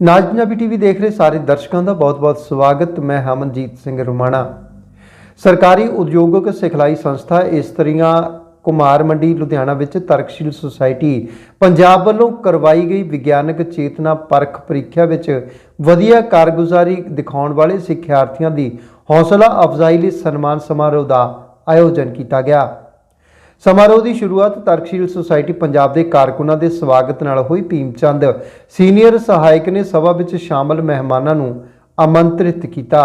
ਨਾਜ Punjabi TV ਦੇਖ ਰਹੇ ਸਾਰੇ ਦਰਸ਼ਕਾਂ ਦਾ ਬਹੁਤ-ਬਹੁਤ ਸਵਾਗਤ। ਮੈਂ ਹਮਨਜੀਤ ਸਿੰਘ ਰੁਮਾਣਾ। ਸਰਕਾਰੀ ਉਦਯੋਗਿਕ ਸਿਖਲਾਈ ਸੰਸਥਾ ਇਸਤਰੀਆਂ ਕੁਮਾਰ ਮੰਡੀ, ਲੁਧਿਆਣਾ ਵਿੱਚ ਤਰਕਸ਼ੀਲ ਸੁਸਾਇਟੀ ਪੰਜਾਬ ਵੱਲੋਂ ਕਰਵਾਈ ਗਈ ਵਿਗਿਆਨਕ ਚੇਤਨਾ ਪਰਖ ਪ੍ਰੀਖਿਆ ਵਿੱਚ ਵਧੀਆ ਕਾਰਗੁਜ਼ਾਰੀ ਦਿਖਾਉਣ ਵਾਲੇ ਸਿੱਖਿਆਰਥੀਆਂ ਦੀ ਹੌਸਲਾ ਅਫਜ਼ਾਈ ਲਈ ਸਨਮਾਨ ਸਮਾਰੋਹ ਦਾ ਆਯੋਜਨ ਕੀਤਾ ਗਿਆ। ਸਮਾਰੋਹ ਦੀ ਸ਼ੁਰੂਆਤ ਤਰਕਸ਼ੀਲ ਸੁਸਾਇਟੀ ਪੰਜਾਬ ਦੇ ਕਾਰਕੁਨਾਂ ਦੇ ਸਵਾਗਤ ਨਾਲ ਹੋਈ। ਭੀਮਚੰਦ ਸੀਨੀਅਰ ਸਹਾਇਕ ਨੇ ਸਭਾ ਵਿੱਚ ਸ਼ਾਮਲ ਮਹਿਮਾਨਾਂ ਨੂੰ ਆਮੰਤਰਿਤ ਕੀਤਾ।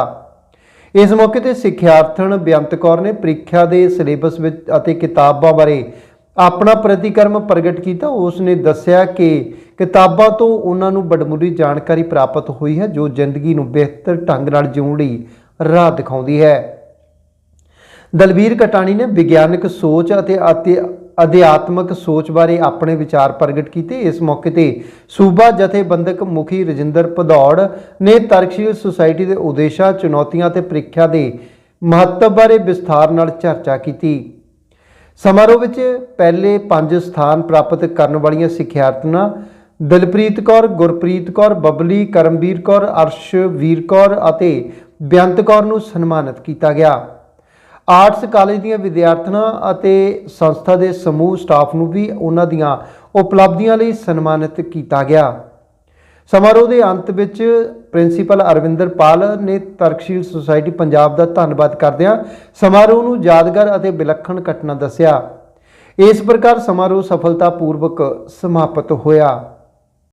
ਇਸ ਮੌਕੇ ਤੇ ਸਿੱਖਿਆਰਥਣ ਬੇਅੰਤ ਕੌਰ ਨੇ ਪ੍ਰੀਖਿਆ ਦੇ ਸਿਲੇਬਸ ਵਿੱਚ ਅਤੇ ਕਿਤਾਬਾਂ ਬਾਰੇ ਆਪਣਾ ਪ੍ਰਤੀਕਰਮ ਪ੍ਰਗਟ ਕੀਤਾ। ਉਸ ਨੇ ਦੱਸਿਆ ਕਿ ਕਿਤਾਬਾਂ ਤੋਂ ਉਹਨਾਂ ਨੂੰ ਬੜਮੁੱਲੀ ਜਾਣਕਾਰੀ ਪ੍ਰਾਪਤ ਹੋਈ ਹੈ, ਜੋ ਜ਼ਿੰਦਗੀ ਨੂੰ ਬਿਹਤਰ ਢੰਗ ਨਾਲ ਜਿਉਣ ਲਈ ਰਾਹ ਦਿਖਾਉਂਦੀ ਹੈ। ਦਲਵੀਰ ਕਟਾਣੀ ਨੇ ਵਿਗਿਆਨਕ ਸੋਚ ਅਤੇ ਅਤੇ ਅਧਿਆਤਮਕ ਸੋਚ ਬਾਰੇ ਆਪਣੇ ਵਿਚਾਰ ਪ੍ਰਗਟ ਕੀਤੇ। ਇਸ ਮੌਕੇ ਤੇ ਸੂਬਾ ਜਥੇਬੰਦਕ ਮੁਖੀ ਰਜਿੰਦਰ ਭਦੌੜ ਨੇ ਤਰਕਸ਼ੀਲ ਸੁਸਾਇਟੀ ਦੇ ਉਦੇਸ਼ਾਂ, ਚੁਣੌਤੀਆਂ ਤੇ ਪ੍ਰੀਖਿਆ ਦੇ ਮਹੱਤਵ ਬਾਰੇ ਵਿਸਥਾਰ ਨਾਲ ਚਰਚਾ ਕੀਤੀ। ਸਮਾਰੋਹ ਵਿੱਚ ਪਹਿਲੇ ਪੰਜ ਸਥਾਨ ਪ੍ਰਾਪਤ ਕਰਨ ਵਾਲੀਆਂ ਸਿੱਖਿਆਰਥਣਾਂ ਦਲਪ੍ਰੀਤ ਕੌਰ, ਗੁਰਪ੍ਰੀਤ ਕੌਰ, ਬਬਲੀ, ਕਰਮਵੀਰ ਕੌਰ ਅਰਸ਼ਵੀਰ ਕੌਰ ਅਤੇ ਬੇਅੰਤ ਕੌਰ ਨੂੰ ਸਨਮਾਨਿਤ ਕੀਤਾ ਗਿਆ। ਆਰਟਸ ਕਾਲਜ ਦੀਆਂ ਵਿਦਿਆਰਥਣਾਂ ਅਤੇ ਸੰਸਥਾ ਦੇ ਸਮੂਹ ਸਟਾਫ ਨੂੰ ਵੀ ਉਹਨਾਂ ਦੀਆਂ ਉਪਲਬਧੀਆਂ ਲਈ ਸਨਮਾਨਿਤ ਕੀਤਾ ਗਿਆ। ਸਮਾਰੋਹ ਦੇ ਅੰਤ ਵਿੱਚ ਪ੍ਰਿੰਸੀਪਲ ਅਰਵਿੰਦਰ ਪਾਲ ਨੇ ਤਰਕਸ਼ੀਲ ਸੁਸਾਇਟੀ ਪੰਜਾਬ ਦਾ ਧੰਨਵਾਦ ਕਰਦਿਆਂ ਸਮਾਰੋਹ ਨੂੰ ਯਾਦਗਾਰ ਅਤੇ ਵਿਲੱਖਣ ਘਟਨਾ ਦੱਸਿਆ। ਇਸ ਪ੍ਰਕਾਰ ਸਮਾਰੋਹ ਸਫਲਤਾਪੂਰਵਕ ਸਮਾਪਤ ਹੋਇਆ।